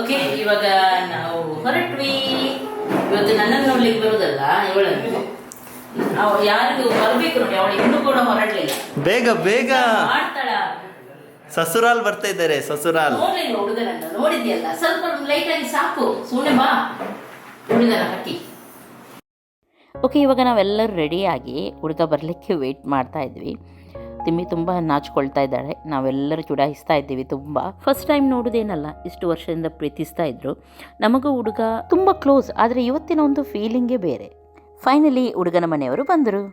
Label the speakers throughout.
Speaker 1: Okay ಇವಾಗ ನಾವು ಹೊರಟ್ವಿ. ಇವತ್ತು ನನ್ನನ್ನು ನೋಡ್ಲಿಕ್ಕೆ ಬರುದಲ್ಲ ಇವಳನ್ನು. ನಾವು ಯಾರಿಗೂ ಬರ್ಬೇಕು ನೋಡಿ ಅವಳು ಇನ್ನೂ ಕೂಡ ಹೊರಡ್ಲಿಲ್ಲ.
Speaker 2: ಬೇಗ ಬೇಗ.
Speaker 1: ಮಾಡ್ತಾಳ.
Speaker 2: ಸಸುರಾಲ್ ಬರ್ತಾ ಇದ್ದಾರೆ ಸಸುರಾಲ್.
Speaker 1: ನೋಡ್ಲಿಲ್ಲ ಹುಡುಗನನ್ನ ನೋಡಿದ್ಯಲ್ಲ? ಸ್ವಲ್ಪ ಲೈಟ್ ಆಗಿ ಸಾಕು. ಸುಮ್ಮನೆ ಬಾ. ಹುಡುಗನ ಹಟ್ಟಿ.
Speaker 3: ಓಕೆ ಇವಾಗ ನಾವೆಲ್ಲರೂ ರೆಡಿಯಾಗಿ ಹುಡುಗ ಬರಲಿಕ್ಕೆ ವೆಯ್ಟ್ ಮಾಡ್ತಾ ಇದ್ವಿ. ತಿಮ್ಮಿ ತುಂಬ ನಾಚ್ಕೊಳ್ತಾ ಇದ್ದಾಳೆ. ನಾವೆಲ್ಲರೂ ಚುಡಾಯಿಸ್ತಾ ಇದ್ದೀವಿ ತುಂಬ. ಫಸ್ಟ್ ಟೈಮ್ ನೋಡೋದೇನಲ್ಲ, ಇಷ್ಟು ವರ್ಷದಿಂದ ಪ್ರೀತಿಸ್ತಾ ಇದ್ರು. ನಮಗೂ ಹುಡುಗ ತುಂಬ ಕ್ಲೋಸ್ ಆದರೆ ಇವತ್ತಿನ ಒಂದು ಫೀಲಿಂಗೇ ಬೇರೆ. ಫೈನಲಿ ಹುಡುಗನ ಮನೆಯವರು ಬಂದರು.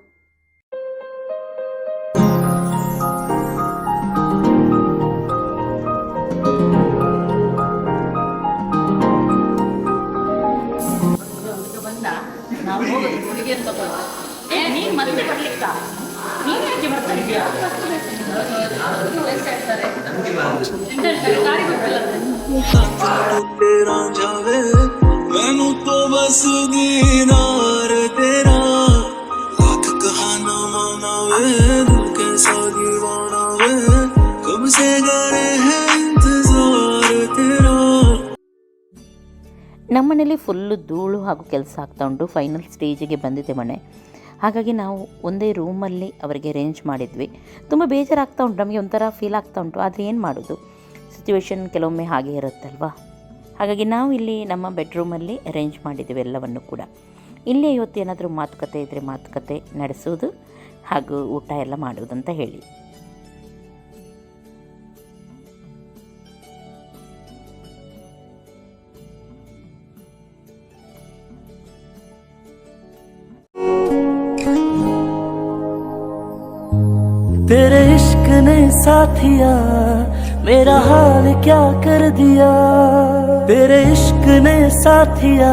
Speaker 1: ನಾವು
Speaker 4: ਤੇਰਾ ਜਾਵੇ ਮੈਨੂੰ ਤੋਂ ਬਸ
Speaker 3: ನಮ್ಮನೇಲಿ ಫುಲ್ಲು ಧೂಳು ಹಾಗೂ ಕೆಲಸ ಆಗ್ತಾ ಉಂಟು ಫೈನಲ್ ಸ್ಟೇಜಿಗೆ ಬಂದಿದೆ ಮನೆ ಹಾಗಾಗಿ ನಾವು ಒಂದೇ ರೂಮಲ್ಲಿ ಅವರಿಗೆ ಅರೇಂಜ್ ಮಾಡಿದ್ವಿ. ತುಂಬ ಬೇಜಾರಾಗ್ತಾ ಉಂಟು, ನಮಗೆ ಒಂಥರ ಫೀಲ್ ಆಗ್ತಾ ಉಂಟು, ಆದರೆ ಏನು ಮಾಡೋದು? ಸಿಚುವೇಶನ್ ಕೆಲವೊಮ್ಮೆ ಹಾಗೆ ಇರುತ್ತಲ್ವಾ? ಹಾಗಾಗಿ ನಾವು ಇಲ್ಲಿ ನಮ್ಮ ಬೆಡ್ರೂಮಲ್ಲಿ ಅರೇಂಜ್ ಮಾಡಿದ್ದೀವಿ ಎಲ್ಲವನ್ನು ಕೂಡ. ಇಲ್ಲಿ ಇವತ್ತು ಏನಾದರೂ ಮಾತುಕತೆ ಇದ್ದರೆ ಮಾತುಕತೆ ನಡೆಸೋದು ಹಾಗೂ ಊಟ ಎಲ್ಲ ಮಾಡೋದು ಅಂತ ಹೇಳಿ.
Speaker 4: साथिया मेरा हाल क्या कर दिया तेरे इश्क ने साथिया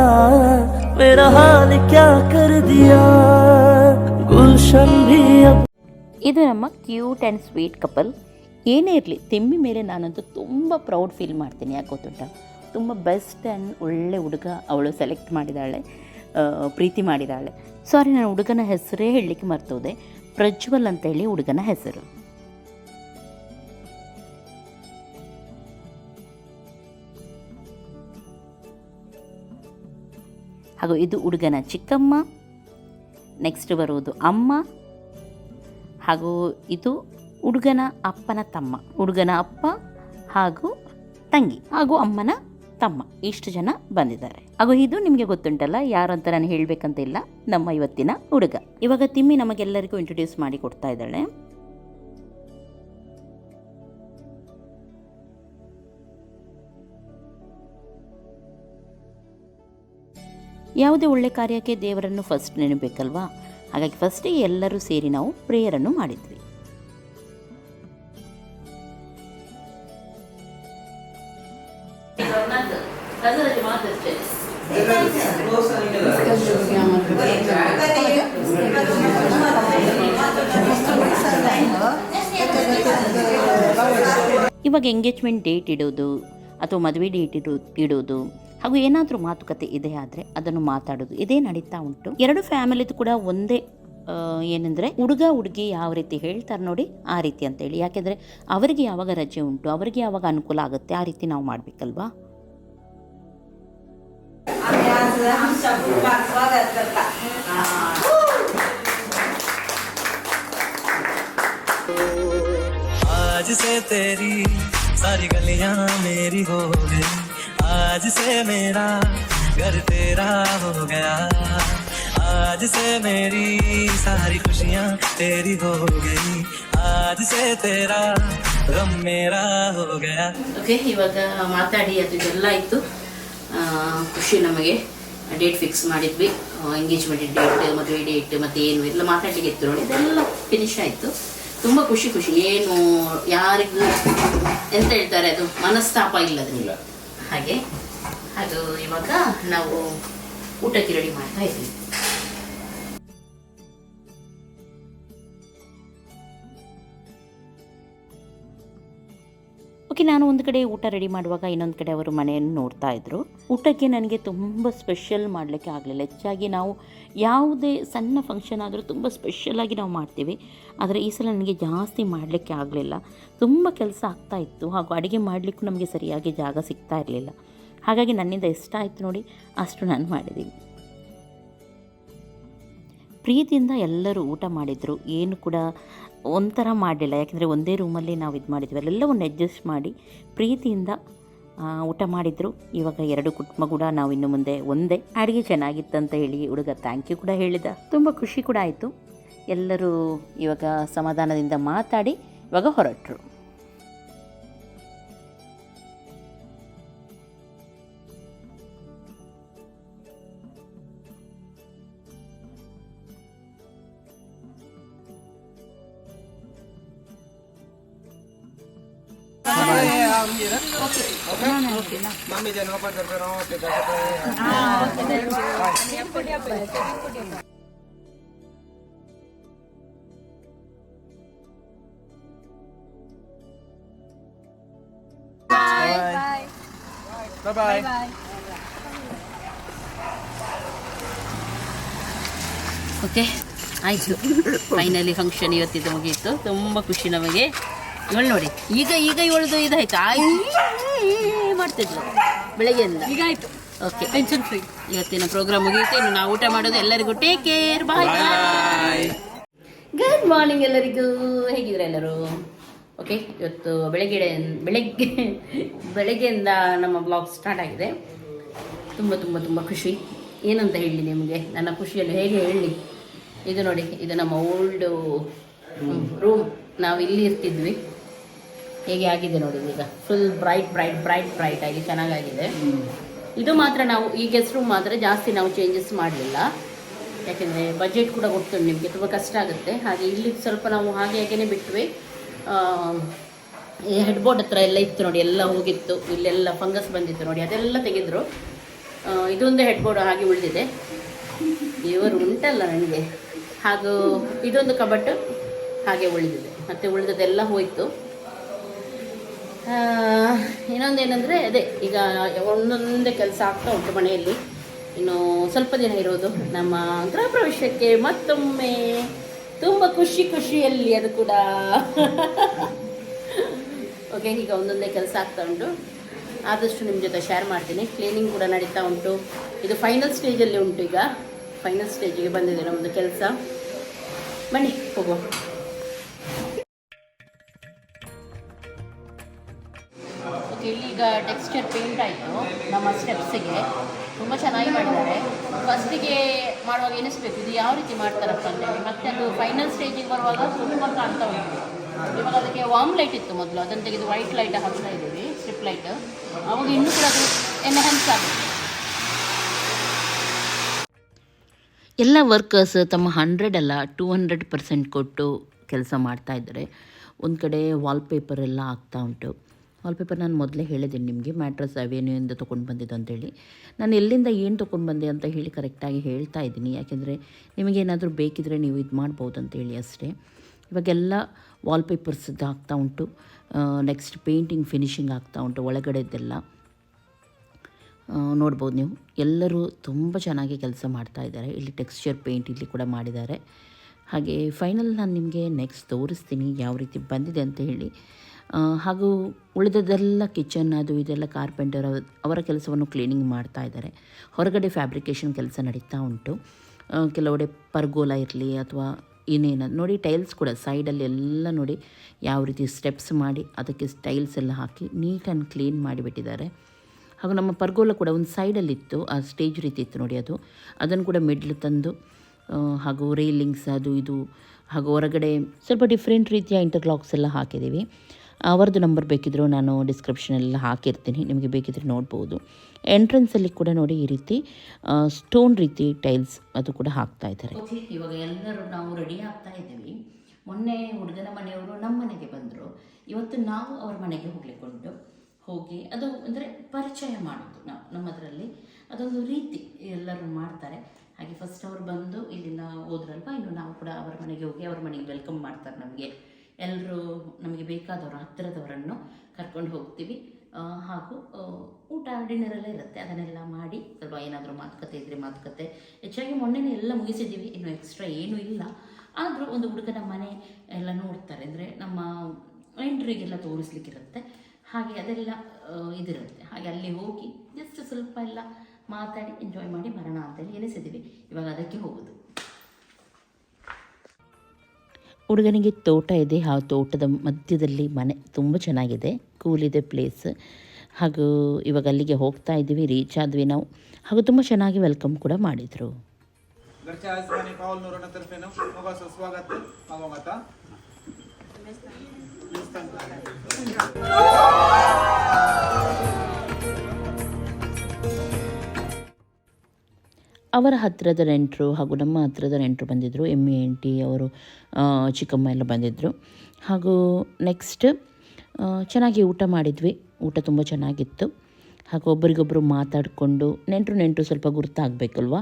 Speaker 4: मेरा हाल क्या कर दिया गुलशन भी अब
Speaker 3: ಇದು ನಮ್ಮ ಕ್ಯೂಟ್ ಆ್ಯಂಡ್ ಸ್ವೀಟ್ ಕಪಲ್ ಏನೇ ಇರಲಿ ತಿಮ್ಮಿ ಮೇಲೆ ನಾನಂತೂ ತುಂಬ ಪ್ರೌಡ್ ಫೀಲ್ ಮಾಡ್ತೀನಿ ಯಾಕೆ ಗೊತ್ತುಂಟ ತುಂಬ ಬೆಸ್ಟ್ ಆ್ಯಂಡ್ ಒಳ್ಳೆ ಹುಡುಗ ಅವಳು ಸೆಲೆಕ್ಟ್ ಮಾಡಿದ್ದಾಳೆ ಆ, ಪ್ರೀತಿ ಮಾಡಿದ್ದಾಳೆ ಸಾರಿ ನಾನು ಹುಡುಗನ ಹೆಸರೇ ಹೇಳಲಿಕ್ಕೆ ಮರ್ತೋದೆ ಪ್ರಜ್ವಲ್ ಅಂತೇಳಿ ಹುಡುಗನ ಹೆಸರು ಹಾಗೂ ಇದು ಹುಡುಗನ ಚಿಕ್ಕಮ್ಮ. ನೆಕ್ಸ್ಟ್ ಬರುವುದು ಅಮ್ಮ. ಹಾಗೂ ಇದು ಹುಡುಗನ ಅಪ್ಪನ ತಮ್ಮ. ಹುಡುಗನ ಅಪ್ಪ ಹಾಗೂ ತಂಗಿ ಹಾಗೂ ಅಮ್ಮನ ತಮ್ಮ. ಇಷ್ಟು ಜನ ಬಂದಿದ್ದಾರೆ. ಹಾಗೂ ಇದು ನಿಮಗೆ ಗೊತ್ತುಂಟಲ್ಲ, ಯಾರು ಅಂತ ನಾನು ಹೇಳಬೇಕಂತ ಇಲ್ಲ, ನಮ್ಮ ಇವತ್ತಿನ ಹುಡುಗ. ಇವಾಗ ತಿಮ್ಮಿ ನಮಗೆಲ್ಲರಿಗೂ ಇಂಟ್ರೊಡ್ಯೂಸ್ ಮಾಡಿ ಕೊಡ್ತಾ ಇದ್ದಾಳೆ. ಯಾವುದೇ ಒಳ್ಳೆ ಕಾರ್ಯಕ್ಕೆ ದೇವರನ್ನು ಫಸ್ಟ್ ನೆನಬೇಕಲ್ವಾ ಹಾಗಾಗಿ ಫಸ್ಟಿಗೆ ಎಲ್ಲರೂ ಸೇರಿ ನಾವು ಪ್ರೇಯರನ್ನು ಮಾಡಿದ್ವಿ. ಇವಾಗ ಎಂಗೇಜ್ಮೆಂಟ್ ಡೇಟ್ ಇಡೋದು, ಅಥವಾ ಮದುವೆ ಡೇಟ್ ಇಡೋ, ಇಡೋದು. ಹಾಗೂ ಏನಾದರೂ ಮಾತುಕತೆ ಇದೆ ಆದರೆ ಅದನ್ನು ಮಾತಾಡೋದು ಇದೇ ನಡೀತಾ ಉಂಟು ಎರಡು ಫ್ಯಾಮಿಲಿದು ಕೂಡ ಒಂದೇ ಆ, ಏನಂದ್ರೆ ಹುಡುಗ ಹುಡುಗಿ ಯಾವ ರೀತಿ ಹೇಳ್ತಾರೆ ನೋಡಿ ಆ ರೀತಿ ಅಂತೇಳಿ ಯಾಕೆಂದರೆ ಅವರಿಗೆ ಯಾವಾಗ ರಜೆ ಉಂಟು ಅವರಿಗೆ ಯಾವಾಗ ಅನುಕೂಲ ಆಗುತ್ತೆ ಆ ರೀತಿ ನಾವು ಮಾಡಬೇಕಲ್ವಾ
Speaker 4: आज से तेरी सारी गलियां मेरी हो गई आज से मेरा घर तेरा हो गया आज से मेरी सारी खुशियां तेरी हो गई आज से तेरा गम मेरा हो गया
Speaker 1: ಓಕೆ ಇವಾಗ ಮಾತಾಡಿ ಅದು ಇದೆಲ್ಲ ಆಯಿತು ಖುಷಿ ನಮಗೆ ಡೇಟ್ ಫಿಕ್ಸ್ ಮಾಡಿದ್ವಿ ಎಂಗೇಜ್ಮೆಂಟ್ ಡೇಟ್ ಮದುವೆ ಡೇಟ್ ಮತ್ತೆ ಏನು ಎಲ್ಲ ಮಾತಾಡ್ಲಿಕ್ಕೆ ಇತ್ತು ನೋಡಿ ಇದೆಲ್ಲ ಫಿನಿಶ್ ಆಯಿತು ತುಂಬ ಖುಷಿ ಖುಷಿ ಏನು ಯಾರಿಗೂ ಎಂತ ಹೇಳ್ತಾರೆ ಅದು ಮನಸ್ತಾಪ ಇಲ್ಲದ ಹಾಗೆ ಅದು ಇವಾಗ ನಾವು ಊಟಕ್ಕೆ ರೆಡಿ ಮಾಡ್ತಾ ಇದ್ದೀವಿ.
Speaker 3: ಓಕೆ, ನಾನು ಒಂದು ಕಡೆ ಊಟ ರೆಡಿ ಮಾಡುವಾಗ ಇನ್ನೊಂದು ಕಡೆ ಅವರು ಮನೆಯನ್ನು ನೋಡ್ತಾ ಇದ್ರು. ಊಟಕ್ಕೆ ನನಗೆ ತುಂಬ ಸ್ಪೆಷಲ್ ಮಾಡಲಿಕ್ಕೆ ಆಗಲಿಲ್ಲ. ಹೆಚ್ಚಾಗಿ ನಾವು ಯಾವುದೇ ಸಣ್ಣ ಫಂಕ್ಷನ್ ಆದರೂ ತುಂಬ ಸ್ಪೆಷಲಾಗಿ ನಾವು ಮಾಡ್ತೀವಿ. ಆದರೆ ಈ ಸಲ ನನಗೆ ಜಾಸ್ತಿ ಮಾಡಲಿಕ್ಕೆ ಆಗಲಿಲ್ಲ. ತುಂಬ ಕೆಲಸ ಆಗ್ತಾ ಇತ್ತು. ಹಾಗೂ ಅಡುಗೆ ಮಾಡಲಿಕ್ಕೂ ನಮಗೆ ಸರಿಯಾಗಿ ಜಾಗ ಸಿಗ್ತಾ ಇರಲಿಲ್ಲ.
Speaker 5: ಹಾಗಾಗಿ ನನ್ನಿಂದ ಇಷ್ಟ ಎಷ್ಟಾಯಿತು ನೋಡಿ, ಅಷ್ಟು ನಾನು ಮಾಡಿದ್ದೀನಿ. ಪ್ರೀತಿಯಿಂದ ಎಲ್ಲರೂ ಊಟ ಮಾಡಿದರು. ಏನು ಕೂಡ ಒಂಥರ ಮಾಡಲಿಲ್ಲ. ಯಾಕೆಂದರೆ ಒಂದೇ ರೂಮಲ್ಲಿ ನಾವು ಇದು ಮಾಡಿದ್ವಿ. ಅಲ್ಲೆಲ್ಲವನ್ನು ಅಡ್ಜಸ್ಟ್ ಮಾಡಿ ಪ್ರೀತಿಯಿಂದ ಊಟ ಮಾಡಿದರು. ಇವಾಗ ಎರಡು ಕುಟುಂಬ ಕೂಡ ನಾವು ಇನ್ನು ಮುಂದೆ ಒಂದೇ. ಅಡುಗೆ ಚೆನ್ನಾಗಿತ್ತಂತ ಹೇಳಿ ಹುಡುಗ ಥ್ಯಾಂಕ್ ಯು ಕೂಡ ಹೇಳಿದ. ತುಂಬ ಖುಷಿ ಕೂಡ ಆಯಿತು. ಎಲ್ಲರೂ ಇವಾಗ ಸಮಾಧಾನದಿಂದ ಮಾತಾಡಿ, ಇವಾಗ ಹೊರಟರು.
Speaker 3: ಓಕೆ ಆಯಿತು. ಫೈನಲಿ ಫಂಕ್ಷನ್ ಇವತ್ತಿದ್ದು ಮುಗಿಯಿತು ತುಂಬ ಖುಷಿ ನಮಗೆ. ಇವಳು ನೋಡಿ ಈಗ ಈಗ ಇವಳದು ಇದಾಯ್ತು. ಆಯ್ತು. ಮಾಡ್ತಿದ್ಲು. ಬೆಳಗ್ಗೆಯಿಂದ. ಈಗ ಆಯ್ತು. ಓಕೆ ಟೆನ್ಷನ್ ಫ್ರೀ ಇವತ್ತಿನ ಪ್ರೋಗ್ರಾಮ್ ಮುಗಿಯುತ್ತೆ. ಇನ್ನು ನಾವು ಊಟ ಮಾಡೋದು ಎಲ್ಲರಿಗೂ take care bye bye good morning ಎಲ್ಲರಿಗೂ. ಹೇಗಿದ್ರೆ ಎಲ್ಲರೂ? ಓಕೆ ಇವತ್ತು ಬೆಳಗ್ಗೆ ಬೆಳಗ್ಗೆ ಬೆಳಗ್ಗೆಯಿಂದ ನಮ್ಮ ಬ್ಲಾಗ್ ಸ್ಟಾರ್ಟ್ ಆಗಿದೆ. ತುಂಬ ತುಂಬ ತುಂಬ ಖುಷಿ. ಏನಂತ ಹೇಳಿ ನಿಮಗೆ? ನನ್ನ ಖುಷಿಯಲ್ಲಿ ಹೇಗೆ ಹೇಳಿ? ಇದು ನೋಡಿ ಇದು ನಮ್ಮ ಓಲ್ಡು ರೂಮ್ ನಾವು ಇಲ್ಲಿ ಇರ್ತಿದ್ವಿ. ಹೇಗೆ ಆಗಿದೆ ನೋಡಿ ಈಗ. Full bright bright bright bright ಆಗಿ ಚೆನ್ನಾಗಾಗಿದೆ. ಇದು ಮಾತ್ರ ನಾವು ಈ ಗೆಸ್ಟ್ ರೂಮ್ ಮಾತ್ರ ಜಾಸ್ತಿ ನಾವು ಚೇಂಜಸ್ ಮಾಡಲಿಲ್ಲ. ಯಾಕೆಂದರೆ ಬಜೆಟ್ ಕೂಡ ಕೊಡ್ತೇವೆ ನಿಮಗೆ, ತುಂಬ ಕಷ್ಟ ಆಗುತ್ತೆ. ಹಾಗೆ ಇಲ್ಲಿ ಸ್ವಲ್ಪ ನಾವು ಹಾಗೆ ಹಾಗೇನೆ ಬಿಟ್ವಿ. ಹೆಡ್ ಬೋರ್ಡ್ ಹತ್ರ ಎಲ್ಲ ಇತ್ತು ನೋಡಿ, ಎಲ್ಲ ಹೋಗಿತ್ತು. ಇಲ್ಲೆಲ್ಲ ಫಂಗಸ್ ಬಂದಿತ್ತು ನೋಡಿ, ಅದೆಲ್ಲ ತೆಗೆದ್ರು. ಇದೊಂದು ಹೆಡ್ ಬೋರ್ಡ್ ಹಾಗೆ ಉಳಿದಿದೆ. ಇವರು ಉಂಟಲ್ಲ ನನಗೆ. ಹಾಗೂ ಇದೊಂದು ಕಬಟ್ಟು ಹಾಗೆ ಉಳಿದಿದೆ. ಮತ್ತು ಉಳಿದದೆಲ್ಲ ಹೋಯಿತು. ಇನ್ನೊಂದೇನೆಂದರೆ, ಅದೇ, ಈಗ ಒಂದೊಂದೇ ಕೆಲಸ ಆಗ್ತಾ ಉಂಟು ಮನೆಯಲ್ಲಿ. ಇನ್ನು ಸ್ವಲ್ಪ ದಿನ ಇರೋದು ನಮ್ಮ ಗೃಹ ಪ್ರವೇಶಕ್ಕೆ ಮತ್ತೊಮ್ಮೆ ತುಂಬ ಖುಷಿ ಖುಷಿಯಲ್ಲಿ ಅದು ಕೂಡ. ಓಕೆ, ಈಗ ಒಂದೊಂದೇ ಕೆಲಸ ಆಗ್ತಾ ಉಂಟು. ಆದಷ್ಟು ನಿಮ್ಮ ಜೊತೆ ಶೇರ್ ಮಾಡ್ತೀನಿ. ಕ್ಲೀನಿಂಗ್ ಕೂಡ ನಡೀತಾ ಉಂಟು. ಇದು ಫೈನಲ್ ಸ್ಟೇಜಲ್ಲಿ ಉಂಟು ಈಗ. ಫೈನಲ್ ಸ್ಟೇಜಿಗೆ ಬಂದಿದೆ ನಮ್ಮದು ಕೆಲಸ. ಬನ್ನಿ, ಹೋಗುವ. ಟೆಕ್ಸ್ಚರ್ ಪೇಂಟ್ ಆಯಿತು ನಮ್ಮ ಸ್ಟೆಪ್ಸಿಗೆ ತುಂಬ ಚೆನ್ನಾಗಿ ಮಾಡಿದ್ದಾರೆ. ಫಸ್ಟಿಗೆ ಮಾಡುವಾಗ ಎನಿಸ್ಬೇಕು ಇದು ಯಾವ ರೀತಿ ಮಾಡ್ತಾರಪ್ಪ ಅಂತ ಮತ್ತೆ ಅದು ಫೈನಲ್ ಸ್ಟೇಜಿಗೆ ಬರುವಾಗ ತುಂಬ ಕಾಣ್ತಾ ಉಂಟು. ಇವಾಗ ಅದಕ್ಕೆ ವಾಮ್ ಲೈಟ್ ಇತ್ತು ಮೊದಲು. ಅದನ್ನು ತೆಗೆದು ವೈಟ್ ಲೈಟ್ ಹಾಕ್ತಾ ಇದ್ದೀವಿ ಸ್ಟ್ರಿಪ್ ಲೈಟ್ ಅವಾಗ ಇನ್ನೂ ಕೂಡ ಅದು ಎನ್ಹೆನ್ಸ್ ಆಗುತ್ತೆ.
Speaker 5: ಎಲ್ಲ ವರ್ಕರ್ಸ್ ತಮ್ಮ ಹಂಡ್ರೆಡ್ ಅಲ್ಲ ಟೂ ಹಂಡ್ರೆಡ್ ಪರ್ಸೆಂಟ್ ಕೊಟ್ಟು ಕೆಲಸ ಮಾಡ್ತಾ ಇದ್ದಾರೆ. ಒಂದು ಕಡೆ ವಾಲ್ಪೇಪರ್ ಎಲ್ಲ ಆಗ್ತಾ ಉಂಟು. ವಾಲ್ಪೇಪರ್ ನಾನು ಮೊದಲೇ ಹೇಳಿದ್ದೀನಿ, ನಿಮಗೆ ಮ್ಯಾಟ್ರಸ್ ಅವೇನ್ಯೂಯಿಂದ ತೊಗೊಂಡು ಬಂದಿದ್ದು ಅಂತೇಳಿ. ನಾನು ಎಲ್ಲಿಂದ ಏನು ತೊಗೊಂಡು ಬಂದೆ ಅಂತ ಹೇಳಿ ಕರೆಕ್ಟಾಗಿ ಹೇಳ್ತಾ ಇದ್ದೀನಿ. ಯಾಕೆಂದರೆ ನಿಮಗೇನಾದರೂ ಬೇಕಿದ್ರೆ ನೀವು ಇದು ಮಾಡ್ಬೋದು ಅಂತೇಳಿ ಅಷ್ಟೇ. ಇವಾಗೆಲ್ಲ ವಾಲ್ಪೇಪರ್ಸ್ದು ಆಗ್ತಾ ಉಂಟು. ನೆಕ್ಸ್ಟ್ ಪೇಂಟಿಂಗ್ ಫಿನಿಶಿಂಗ್ ಆಗ್ತಾ ಉಂಟು ಒಳಗಡೆದೆಲ್ಲ ನೋಡ್ಬೋದು ನೀವು. ಎಲ್ಲರೂ ತುಂಬ ಚೆನ್ನಾಗಿ ಕೆಲಸ ಮಾಡ್ತಾ ಇದ್ದಾರೆ. ಇಲ್ಲಿ ಟೆಕ್ಸ್ಚರ್ ಪೇಂಟ್ ಇಲ್ಲಿ ಕೂಡ ಮಾಡಿದ್ದಾರೆ. ಹಾಗೆ ಫೈನಲ್ ನಾನು ನಿಮಗೆ ನೆಕ್ಸ್ಟ್ ತೋರಿಸ್ತೀನಿ ಯಾವ ರೀತಿ ಬಂದಿದೆ ಅಂತ ಹೇಳಿ. ಹಾಗೂ ಉಳಿದದೆಲ್ಲ ಕಿಚನ್ ಅದು ಇದೆಲ್ಲ ಕಾರ್ಪೆಂಟರ್ ಅವರ ಕೆಲಸವನ್ನು ಕ್ಲೀನಿಂಗ್ ಮಾಡ್ತಾ ಇದ್ದಾರೆ. ಹೊರಗಡೆ ಫ್ಯಾಬ್ರಿಕೇಷನ್ ಕೆಲಸ ನಡೀತಾ ಉಂಟು. ಕೆಲವೆಡೆ ಪರ್ಗೋಲ ಇರಲಿ ಅಥವಾ ಇನ್ನೇನು, ನೋಡಿ ಟೈಲ್ಸ್ ಕೂಡ ಸೈಡಲ್ಲಿ ಎಲ್ಲ ನೋಡಿ ಯಾವ ರೀತಿ ಸ್ಟೆಪ್ಸ್ ಮಾಡಿ ಅದಕ್ಕೆ ಟೈಲ್ಸ್ ಎಲ್ಲ ಹಾಕಿ ನೀಟ್ ಆ್ಯಂಡ್ ಕ್ಲೀನ್ ಮಾಡಿಬಿಟ್ಟಿದ್ದಾರೆ ಹಾಗೂ ನಮ್ಮ ಪರ್ಗೋಲ ಕೂಡ ಒಂದು ಸೈಡಲ್ಲಿತ್ತು ಆ ಸ್ಟೇಜ್ ರೀತಿ ಇತ್ತು ನೋಡಿ ಅದು. ಅದನ್ನು ಕೂಡ ಮಿಡ್ಲ್ ತಂದು ಹಾಗೂ ರೈಲಿಂಗ್ಸ್ ಅದು ಇದು, ಹಾಗೂ ಹೊರಗಡೆ ಸ್ವಲ್ಪ ಡಿಫ್ರೆಂಟ್ ರೀತಿಯ ಇಂಟರ್ಲಾಕ್ಸ್ ಎಲ್ಲ ಹಾಕಿದ್ದೀವಿ. ಅವರದ್ದು ನಂಬರ್ ಬೇಕಿದ್ದರೂ ನಾನು ಡಿಸ್ಕ್ರಿಪ್ಷನಲ್ಲಿ ಹಾಕಿರ್ತೀನಿ, ನಿಮಗೆ ಬೇಕಿದ್ರೆ ನೋಡ್ಬೋದು. ಎಂಟ್ರೆನ್ಸಲ್ಲಿ ಕೂಡ ನೋಡಿ ಈ ರೀತಿ ಸ್ಟೋನ್ ರೀತಿ ಟೈಲ್ಸ್ ಅದು ಕೂಡ ಹಾಕ್ತಾ ಇದ್ದಾರೆ.
Speaker 3: ಇವಾಗ ಎಲ್ಲರೂ ನಾವು ರೆಡಿ ಆಗ್ತಾ ಇದ್ದೀವಿ. ಮೊನ್ನೆ ಹುಡುಗನ ಮನೆಯವರು ನಮ್ಮ ಮನೆಗೆ ಬಂದರು. ಇವತ್ತು ನಾವು ಅವ್ರ ಮನೆಗೆ ಹೋಗ್ಲಿಕ್ಕೊಂಡು ಹೋಗಿ ಅದು ಅಂದರೆ ಪರಿಚಯ ಮಾಡೋದು ನಾವು, ನಮ್ಮದರಲ್ಲಿ ಅದೊಂದು ರೀತಿ ಎಲ್ಲರೂ ಮಾಡ್ತಾರೆ. ಹಾಗೆ ಫಸ್ಟ್ ಅವರು ಬಂದು ಇಲ್ಲಿಂದ ಹೋದ್ರಲ್ವ, ಇನ್ನು ನಾವು ಕೂಡ ಅವರ ಮನೆಗೆ ಹೋಗಿ ಅವ್ರ ಮನೆಗೆ ವೆಲ್ಕಮ್ ಮಾಡ್ತಾರೆ ನಮಗೆ. ಎಲ್ಲರೂ ನಮಗೆ ಬೇಕಾದವರು, ಹತ್ತಿರದವರನ್ನು ಕರ್ಕೊಂಡು ಹೋಗ್ತೀವಿ. ಹಾಗೂ ಊಟ ಡಿನ್ನರ್ ಎಲ್ಲ ಇರುತ್ತೆ. ಅದನ್ನೆಲ್ಲ ಮಾಡಿ ಸ್ವಲ್ಪ ಏನಾದರೂ ಮಾತುಕತೆ ಇದ್ದರೆ ಮಾತುಕತೆ. ಹೆಚ್ಚಾಗಿ ಮೊನ್ನೆನೇ ಎಲ್ಲ ಮುಗಿಸಿದ್ದೀವಿ. ಇನ್ನು ಎಕ್ಸ್ಟ್ರಾ ಏನೂ ಇಲ್ಲ. ಆದರೂ ಒಂದು ಹುಡುಗನ ಮನೆ ಎಲ್ಲ ನೋಡ್ತಾರೆ. ಅಂದರೆ ನಮ್ಮ ನೆಂಟರಿಗೆಲ್ಲ ತೋರಿಸ್ಲಿಕ್ಕಿರುತ್ತೆ. ಹಾಗೆ ಅದೆಲ್ಲ ಇದಿರುತ್ತೆ. ಹಾಗೆ ಅಲ್ಲಿ ಹೋಗಿ ಜಸ್ಟ್ ಸ್ವಲ್ಪ ಎಲ್ಲ ಮಾತಾಡಿ ಎಂಜಾಯ್ ಮಾಡಿ ಬರೋಣ ಅಂತೇಳಿ ಎನಿಸಿದ್ದೀವಿ ಇವಾಗ ಅದಕ್ಕೆ ಹೋಗೋದು.
Speaker 5: ಹುಡುಗನಿಗೆ ತೋಟ ಇದೆ. ಆ ತೋಟದ ಮಧ್ಯದಲ್ಲಿ ಮನೆ ತುಂಬ ಚೆನ್ನಾಗಿದೆ. ಕೂಲಿದೆ ಪ್ಲೇಸ್ ಹಾಗೂ ಇವಾಗ ಅಲ್ಲಿಗೆ ಹೋಗ್ತಾ ಇದ್ದೀವಿ. ರೀಚ್ ಆದ್ವಿ ನಾವು. ಹಾಗೂ ತುಂಬ ಚೆನ್ನಾಗಿ ವೆಲ್ಕಮ್ ಕೂಡ ಮಾಡಿದರು.
Speaker 6: ಸ್ವಾಗತ.
Speaker 5: ಅವರ ಹತ್ತಿರದ ನೆಂಟರು ಹಾಗೂ ನಮ್ಮ ಹತ್ತಿರದ ನೆಂಟರು ಬಂದಿದ್ದರು ಎಮ್ಮಿ ಎಂಟಿ ಅವರು ಚಿಕ್ಕಮ್ಮ ಎಲ್ಲ ಬಂದಿದ್ದರು ಹಾಗೂ ನೆಕ್ಸ್ಟ್ ಚೆನ್ನಾಗಿ ಊಟ ಮಾಡಿದ್ವಿ. ಊಟ ತುಂಬ ಚೆನ್ನಾಗಿತ್ತು. ಹಾಗೂ ಒಬ್ಬರಿಗೊಬ್ಬರು ಮಾತಾಡಿಕೊಂಡು ನೆಂಟರು ನೆಂಟರು ಸ್ವಲ್ಪ ಗುರ್ತಾಗಬೇಕಲ್ವ?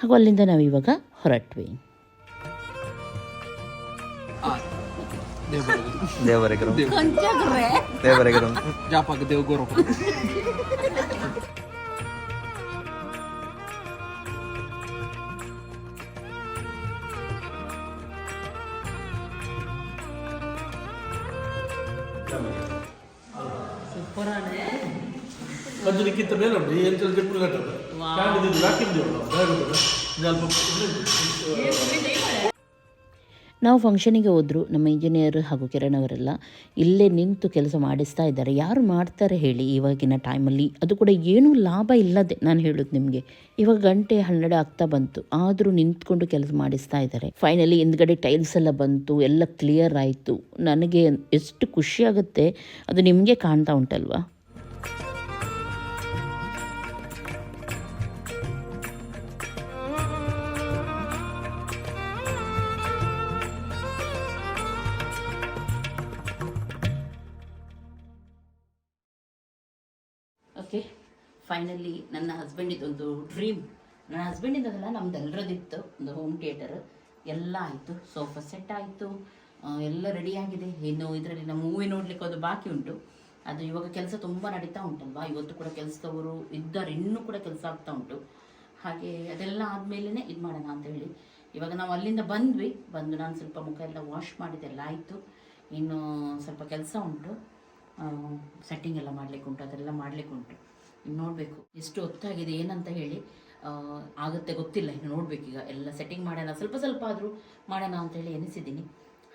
Speaker 5: ಹಾಗೂ ಅಲ್ಲಿಂದ ನಾವು ಇವಾಗ ಹೊರಟ್ವಿ.
Speaker 7: ದೇವರಿಗರು
Speaker 5: ನಾವು ಫಂಕ್ಷನಿಗೆ ಹೋದ್ರು ನಮ್ಮ ಇಂಜಿನಿಯರ್ ಹಾಗೂ ಕಿರಣ್ ಅವರೆಲ್ಲ ಇಲ್ಲೇ ನಿಂತು ಕೆಲಸ ಮಾಡಿಸ್ತಾ ಇದ್ದಾರೆ. ಯಾರು ಮಾಡ್ತಾರೆ ಹೇಳಿ ಇವಾಗಿನ ಟೈಮಲ್ಲಿ ಅದು ಕೂಡ ಏನೂ ಲಾಭ ಇಲ್ಲದೆ ನಾನು ಹೇಳೋದು ನಿಮಗೆ. ಇವಾಗ ಗಂಟೆ ಹನ್ನೆರಡು ಆಗ್ತಾ ಬಂತು. ಆದರೂ ನಿಂತ್ಕೊಂಡು ಕೆಲಸ ಮಾಡಿಸ್ತಾ ಇದ್ದಾರೆ. ಫೈನಲಿ ಹಿಂದ್ಗಡೆ ಟೈಲ್ಸ್ ಎಲ್ಲ ಬಂತು ಎಲ್ಲ ಕ್ಲಿಯರ್ ಆಯಿತು. ನನಗೆ ಎಷ್ಟು ಖುಷಿಯಾಗುತ್ತೆ ಅದು ನಿಮಗೆ ಕಾಣ್ತಾ ಉಂಟಲ್ವಾ?
Speaker 3: ಓಕೆ ಫೈನಲಿ ನನ್ನ ಹಸ್ಬೆಂಡಿದೊಂದು ಡ್ರೀಮ್ ನನ್ನ ಹಸ್ಬೆಂಡಿಂದಲ್ಲ ನಮ್ದೆಲ್ಲರದಿತ್ತು ಒಂದು ಹೋಮ್ ಥಿಯೇಟರ್ ಎಲ್ಲ ಆಯಿತು ಸೋಫಾ ಸೆಟ್ ಆಯಿತು ಎಲ್ಲ ರೆಡಿ ಆಗಿದೆ. ಇನ್ನು ಇದರಲ್ಲಿ ನಮ್ಮ ಮೂವಿ ನೋಡಲಿಕ್ಕೆ ಅದು ಬಾಕಿ ಉಂಟು. ಅದು ಇವಾಗ ಕೆಲಸ ತುಂಬ ನಡೀತಾ ಉಂಟಲ್ವಾ? ಇವತ್ತು ಕೂಡ ಕೆಲಸದವರು ಇದ್ದಾರೆ, ಇನ್ನೂ ಕೂಡ ಕೆಲಸ ಆಗ್ತಾ ಉಂಟು. ಹಾಗೆ ಅದೆಲ್ಲ ಆದಮೇಲೆ ಇದು ಮಾಡೋಣ ಅಂತ ಹೇಳಿ. ಇವಾಗ ನಾವು ಅಲ್ಲಿಂದ ಬಂದ್ವಿ. ಬಂದು ನಾನು ಸ್ವಲ್ಪ ಮುಖ ಎಲ್ಲ ವಾಶ್ ಮಾಡಿದೆಲ್ಲ ಆಯಿತು. ಇನ್ನು ಸ್ವಲ್ಪ ಕೆಲಸ ಉಂಟು. ಸೆಟ್ಟಿಂಗ್ ಎಲ್ಲ ಮಾಡಲಿಕ್ಕೆ ಉಂಟು ಅದೆಲ್ಲ ಮಾಡಲಿಕ್ಕೆ ಉಂಟು. ನೋಡಬೇಕು, ಎಷ್ಟು ಹೊತ್ತಾಗಿದೆ ಏನಂತ ಹೇಳಿ ಆಗುತ್ತೆ ಗೊತ್ತಿಲ್ಲ, ಇನ್ನು ನೋಡಬೇಕೀಗ ಎಲ್ಲ ಸೆಟ್ಟಿಂಗ್ ಮಾಡೋಣ, ಸ್ವಲ್ಪ ಸ್ವಲ್ಪ ಆದರೂ ಮಾಡೋಣ ಅಂತೇಳಿ ಎನಿಸಿದ್ದೀನಿ.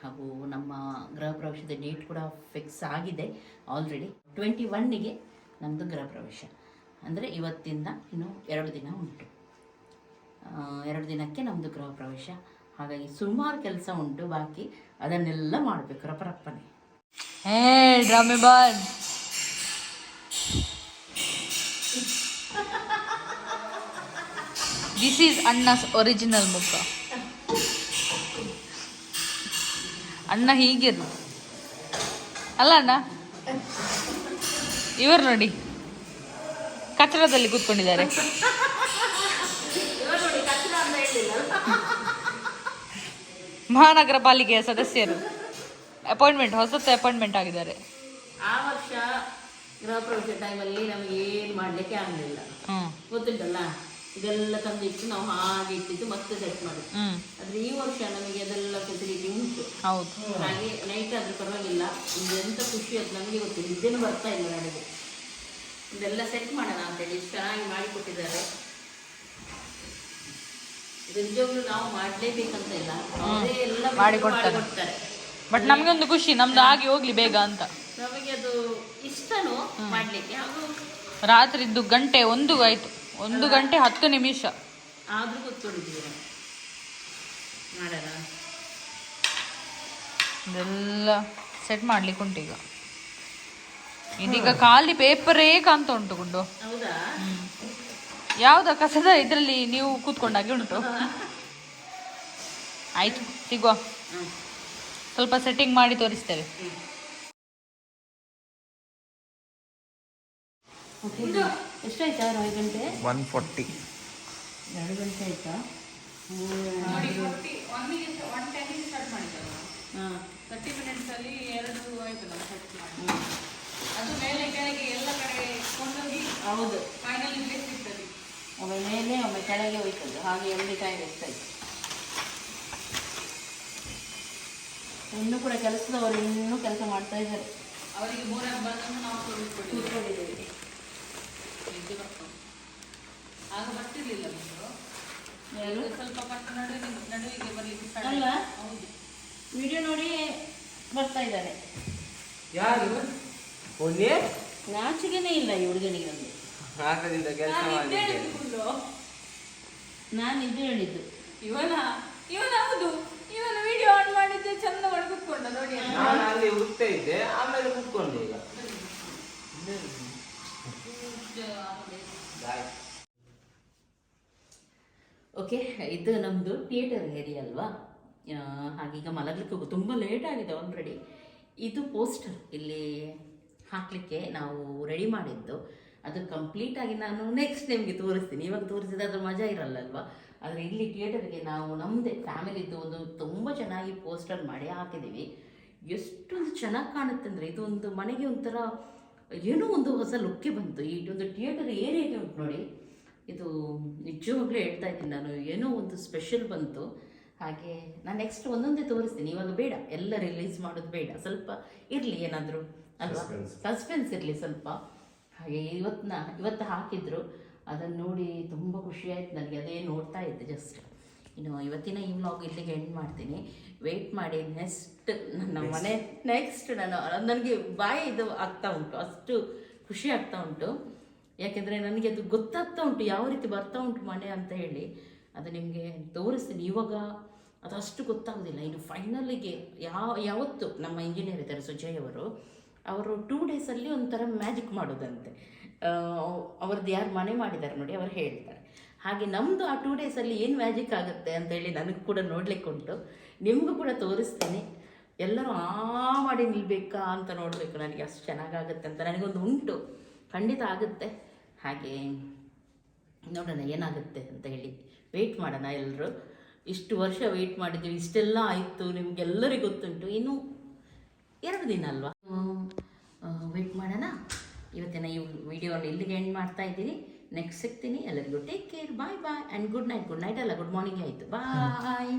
Speaker 3: ಹಾಗೂ ನಮ್ಮ ಗೃಹ ಪ್ರವೇಶದ ಡೇಟ್ ಕೂಡ ಫಿಕ್ಸ್ ಆಗಿದೆ ಆಲ್ರೆಡಿ ಟ್ವೆಂಟಿ ಒನ್ನಿಗೆ ನಮ್ಮದು ಗೃಹ ಪ್ರವೇಶ. ಅಂದರೆ ಇವತ್ತಿಂದ ಇನ್ನು ಎರಡು ದಿನ ಉಂಟು. ಎರಡು ದಿನಕ್ಕೆ ನಮ್ಮದು ಗೃಹ ಪ್ರವೇಶ. ಹಾಗಾಗಿ ಸುಮಾರು ಕೆಲಸ ಉಂಟು, ಬಾಕಿ ಅದನ್ನೆಲ್ಲ ಮಾಡಬೇಕು, ರಪರಪ್ಪನೆ.
Speaker 1: ಹೇ ಡ್ರಾಮೆ ಬಾನ್ ದಿಸ್ ಈಸ್ ಅಣ್ಣಸ್ ಒರಿಜಿನಲ್ ಮುಖ ಅಣ್ಣ ಹೀಗಿರು ಅಲ್ಲ ಅಣ್ಣ ಇವರು ನೋಡಿ ಕಚರದಲ್ಲಿ ಕೂತ್ಕೊಂಡಿದ್ದಾರೆ ಮಹಾನಗರ ಪಾಲಿಕೆಯ ಸದಸ್ಯರು ಅಪಾಯಿಂಟ್ಮೆಂಟ್ ಹೊಸತ್ತು ಅಪಾಯಿಂಟ್ಮೆಂಟ್ ಆಗಿದ್ದಾರೆ.
Speaker 3: ಆ ವರ್ಷ ಗೃಹ ಪ್ರವೇಶ ಟೈಮಲ್ಲಿ ನಮಗೆ ಏನು ಮಾಡಲಿಕ್ಕೆ ಆಗಲಿಲ್ಲ. ಗೊತ್ತುಂಟಲ್ಲ? ಇದೆಲ್ಲ ಇಟ್ಟು ನಾವು ಹಾಗೆ ಇಟ್ಟಿದ್ದು ಮತ್ತೆ ಸೆಟ್
Speaker 1: ಮಾಡಿ
Speaker 3: ಆದ್ರೆ ಈ ವರ್ಷ ನಮಗೆ ಅದೆಲ್ಲ ಫೆಸಿಲಿಟಿ ಉಂಟು.
Speaker 1: ಹೌದು.
Speaker 3: ಹಾಗೆ ನೈಟ್ ಆದ್ರೂ ಪರವಾಗಿಲ್ಲ. ಎಂತ ಖುಷಿ ಅದು ನಮಗೆ ಗೊತ್ತಿಲ್ಲ. ಇದೇನು ಬರ್ತಾ ಇಲ್ಲ ನನಗೆ. ಇದೆಲ್ಲ ಸೆಟ್ ಮಾಡೋಣ ಅಂತೇಳಿ ಚೆನ್ನಾಗಿ ಮಾಡಿಕೊಟ್ಟಿದ್ದಾರೆ ಕೊಟ್ಟಿದ್ದಾರೆ. ನಿಜವಾಗ್ಲೂ ನಾವು ಮಾಡಲೇಬೇಕಂತ ಇಲ್ಲ. ಅವರೇ ಎಲ್ಲ.
Speaker 1: ಮಾಡಿಕೊಡ್ತಾರೆ ಬಟ್ ನಮ್ಗೊಂದು ಖುಷಿ ನಮ್ದು ಆಗಿ ಹೋಗ್ಲಿ ಬೇಗ ಅಂತ.
Speaker 3: ನಮಗೆ ಅದು ಇಷ್ಟನೂ ಮಾಡ್ಲಿಕ್ಕೆ. ಹಾಗೂ
Speaker 1: ರಾತ್ರಿದ್ದು ಗಂಟೆ ಒಂದು ಆಯ್ತು. ಒಂದು ಗಂಟೆ ಹತ್ತು ನಿಮಿಷ.
Speaker 3: ಆದ್ರೂ
Speaker 1: ಇದೆಲ್ಲ ಸೆಟ್ ಮಾಡ್ಲಿಕ್ಕೆ ಉಂಟು ಈಗ. ಇದೀಗ ಖಾಲಿ ಪೇಪರೇ ಕಾಣ್ತಾ ಉಂಟು ಗುಂಡು.
Speaker 3: ಹೌದಾ?
Speaker 1: ಯಾವ್ದ ಕಸದ ಇದರಲ್ಲಿ ನೀವು ಕೂತ್ಕೊಂಡಾಗೆ ಉಂಟು. ಆಯ್ತು ಸಿಗುವ. ಸ್ವಲ್ಪ ಸೆಟ್ಟಿಂಗ್ ಮಾಡಿ ತೋರಿಸ್ತೇವೆ.
Speaker 3: ಎಷ್ಟಾಯ್ತಾ ಎರಡು ಗಂಟೆ?
Speaker 7: ಒನ್ ಫಾರ್ಟಿ
Speaker 3: ಎರಡು ಗಂಟೆ ಆಯ್ತಾ? ಹಾಂ.
Speaker 1: ತರ್ಟಿ ಮಿನಿಟ್ಸ್ ಅಲ್ಲಿ ಎರಡು ಆಯ್ತು ನಾವು ಸೆಟ್ ಮಾಡಿ. ಅದು ಮೇಲೆ ಕೆಳಗೆ ಎಲ್ಲ ಕಡೆ ಕೊಂಡೋಗಿ
Speaker 3: ಹೌದು.
Speaker 1: ಫೈನಲ್ ಸಿಗ್ತದೆ
Speaker 3: ಒಮ್ಮೆ ಮೇಲೆ ಒಮ್ಮೆ ಕೆಳಗೆ ಹೋಯ್ತದೆ ಹಾಗೆ ಎಲ್ಲಿ ಟೈಮ್ ಎಷ್ಟಾಯ್ತು? ಇನ್ನೂ ಕೂಡ ಕೆಲಸದವರು ಇನ್ನೂ ಕೆಲಸ ಮಾಡ್ತಾ ಇದ್ದಾರೆ.
Speaker 1: ಅವರಿಗೆ ಮೂರಕ್ಕೆ ಬಂದನ್ನು ನಾವು ಕೂತ್ಕೊಂಡಿದ್ದೇವೆ. ಆಗ ಬರ್ತಿರ್ಲಿಲ್ಲ ಸ್ವಲ್ಪ ಪಟ್ಟ ನಡುವೆ ನಡುವಿಗೆ ಬರ್ಲಿಕ್ಕೆ
Speaker 3: ಅಲ್ಲ?
Speaker 1: ಹೌದು.
Speaker 3: ವಿಡಿಯೋ ನೋಡಿ ಬರ್ತಾ ಇದ್ದಾರೆ.
Speaker 8: ಯಾರು? ಒನ್ನೆ
Speaker 3: ನಾಚಿಕೆನೇ ಇಲ್ಲ ಈ ಹುಡುಗನಿಗೆ ಒಂದು.
Speaker 8: ಕೆಲಸ ಮಾಡಿದ್ದೆ.
Speaker 3: ನಾನು ಇದು ಹೇಳಿದ್ದು.
Speaker 1: ಇವನ? ಇವನ ಹೌದು ಇವನ ವಿಡಿಯೋ ಆನ್ ಮಾಡಿದ್ದೆ ಚಂದ ಮಾಡಿ ಕುತ್ಕೊಂಡ ನೋಡಿ ಅಲ್ಲಿ.
Speaker 8: ನಾನು ಅಲ್ಲಿ ಹುಡುಕ್ತಾ ಇದ್ದೆ ಆಮೇಲೆ ಕುತ್ಕೊಂಡೆ ಈಗ.
Speaker 3: ಓಕೆ ಇದು ನಮ್ಮದು ಥಿಯೇಟರ್ ಏರಿಯಾ ಅಲ್ವಾ? ಹಾಗೀಗ ಮಲಗಲಿಕ್ಕೆ ಹೋಗು ತುಂಬ ಲೇಟ್ ಆಗಿದೆ ಆಲ್ರೆಡಿ ಇದು ಪೋಸ್ಟರ್ ಇಲ್ಲಿ ಹಾಕಲಿಕ್ಕೆ ನಾವು ರೆಡಿ ಮಾಡಿದ್ದು. ಅದು ಕಂಪ್ಲೀಟ್ ಆಗಿ ನಾನು ನೆಕ್ಸ್ಟ್ ನಿಮಗೆ ತೋರಿಸ್ತೀನಿ. ಇವಾಗ ತೋರಿಸಿದ್ರೆ ಅದ್ರ ಮಜಾ ಇರಲ್ಲ ಅಲ್ವಾ? ಆದರೆ ಇಲ್ಲಿ ಥಿಯೇಟರ್ಗೆ ನಾವು ನಮ್ಮದೇ ಫ್ಯಾಮಿಲಿದ್ದು ಒಂದು ತುಂಬ ಚೆನ್ನಾಗಿ ಪೋಸ್ಟರ್ ಮಾಡಿ ಹಾಕಿದ್ದೀವಿ ಎಷ್ಟೊಂದು ಚೆನ್ನಾಗಿ ಕಾಣುತ್ತೆ ಅಂದರೆ ಇದು ಒಂದು ಮನೆಗೆ ಒಂಥರ ಏನೋ ಒಂದು ಹೊಸ ಲುಕ್ಕೆ ಬಂತು. ಈ ಒಂದು ಥಿಯೇಟರ್ ಏರಿಯಾಗೆ ಉಂಟು ನೋಡಿ ಇದು ನಿಜವಾಗ್ಲೂ ಹೇಳ್ತಾ ಇದ್ದೀನಿ ನಾನು ಏನೋ ಒಂದು ಸ್ಪೆಷಲ್ ಬಂತು. ಹಾಗೆ ನಾನು ನೆಕ್ಸ್ಟ್ ಒಂದೊಂದೇ ತೋರಿಸ್ತೀನಿ. ಇವಾಗ ಬೇಡ ಎಲ್ಲ ರಿಲೀಸ್ ಮಾಡೋದು ಬೇಡ. ಸ್ವಲ್ಪ ಇರಲಿ ಏನಾದರೂ ಅಲ್ವಾ? ಸಸ್ಪೆನ್ಸ್ ಇರಲಿ ಸ್ವಲ್ಪ. ಹಾಗೆ ಇವತ್ತಿನ ಇವತ್ತು ಹಾಕಿದ್ರು. ಅದನ್ನು ನೋಡಿ ತುಂಬ ಖುಷಿ ಆಯ್ತು. ನನಗೆ ಅದೇ ನೋಡ್ತಾ ಇದ್ದೆ ಜಸ್ಟ್ ಇನ್ನು ಇವತ್ತಿನ ಈ ವ್ಲಾಗ್ ಇಲ್ಲಿಗೆ ಎಂಡ್ ಮಾಡ್ತೀನಿ. ವೆಯ್ಟ್ ಮಾಡಿ ನೆಕ್ಸ್ಟ್ ನನ್ನ ಮನೆ ನೆಕ್ಸ್ಟ್ ನಾನು ನನಗೆ ಬಾಯಿ ಇದು ಆಗ್ತಾ ಉಂಟು. ಅಷ್ಟು ಖುಷಿ ಆಗ್ತಾ ಉಂಟು. ಯಾಕೆಂದರೆ ನನಗೆ ಅದು ಗೊತ್ತಾಗ್ತಾ ಉಂಟು ಯಾವ ರೀತಿ ಬರ್ತಾ ಉಂಟು ಮನೆ ಅಂತ ಹೇಳಿ. ಅದು ನಿಮಗೆ ತೋರಿಸ್ತೀನಿ. ಇವಾಗ ಅದು ಅಷ್ಟು ಗೊತ್ತಾಗೋದಿಲ್ಲ. ಇನ್ನು ಫೈನಲಿಗೆ ಯಾವ ಯಾವತ್ತು ನಮ್ಮ ಇಂಜಿನಿಯರ್ ಇದ್ದಾರೆ ಸುಜಯ್ ಅವರು ಅವರು ಟೂ ಡೇಸಲ್ಲಿ ಒಂಥರ ಮ್ಯಾಜಿಕ್ ಮಾಡೋದಂತೆ. ಅವ್ರದ್ದು ಯಾರು ಮನೆ ಮಾಡಿದ್ದಾರೆ ನೋಡಿ, ಅವ್ರು ಹೇಳ್ತಾರೆ. ಹಾಗೆ ನಮ್ಮದು ಆ ಟೂ ಡೇಸಲ್ಲಿ ಏನು ಮ್ಯಾಜಿಕ್ ಆಗುತ್ತೆ ಅಂತ ಹೇಳಿ ನನಗೆ ಕೂಡ ನೋಡ್ಲಿಕ್ಕೆ ಉಂಟು. ನಿಮಗೂ ಕೂಡ ತೋರಿಸ್ತೀನಿ. ಎಲ್ಲರೂ, ಆ, ಮಾಡಿ ನಿಲ್ಬೇಕಾ ಅಂತ ನೋಡಬೇಕು ನನಗೆ, ಅಷ್ಟು ಚೆನ್ನಾಗಾಗುತ್ತೆ ಅಂತ ನನಗೊಂದು ಉಂಟು. ಖಂಡಿತ ಆಗುತ್ತೆ. ಹಾಗೆ ನೋಡೋಣ ಏನಾಗುತ್ತೆ ಅಂತ ಹೇಳಿ ವೆಯ್ಟ್ ಮಾಡೋಣ ಎಲ್ಲರೂ ಇಷ್ಟು ವರ್ಷ ವೆಯ್ಟ್ ಮಾಡಿದ್ದೀವಿ, ಇಷ್ಟೆಲ್ಲ ಆಯಿತು, ನಿಮಗೆಲ್ಲರಿಗೂ ಗೊತ್ತುಂಟು. ಇನ್ನು ಎರಡು ದಿನ ಅಲ್ವಾ? ವೆಯ್ಟ್ ಮಾಡೋಣ. ಇವತ್ತಿನ ಈ ವಿಡಿಯೋನ ಇಲ್ಲಿಗೆ ಎಂಡ್ ಮಾಡ್ತಾ ಇದ್ದೀನಿ. ನೆಕ್ಸ್ಟ್ ಸಿಗ್ತೀನಿ. ಎಲ್ಲರಿಗೂ take care bye bye and good night good night ಅಲ್ಲ. ಗುಡ್ ಮಾರ್ನಿಂಗ್ ಆಯಿತು. ಬಾಯ್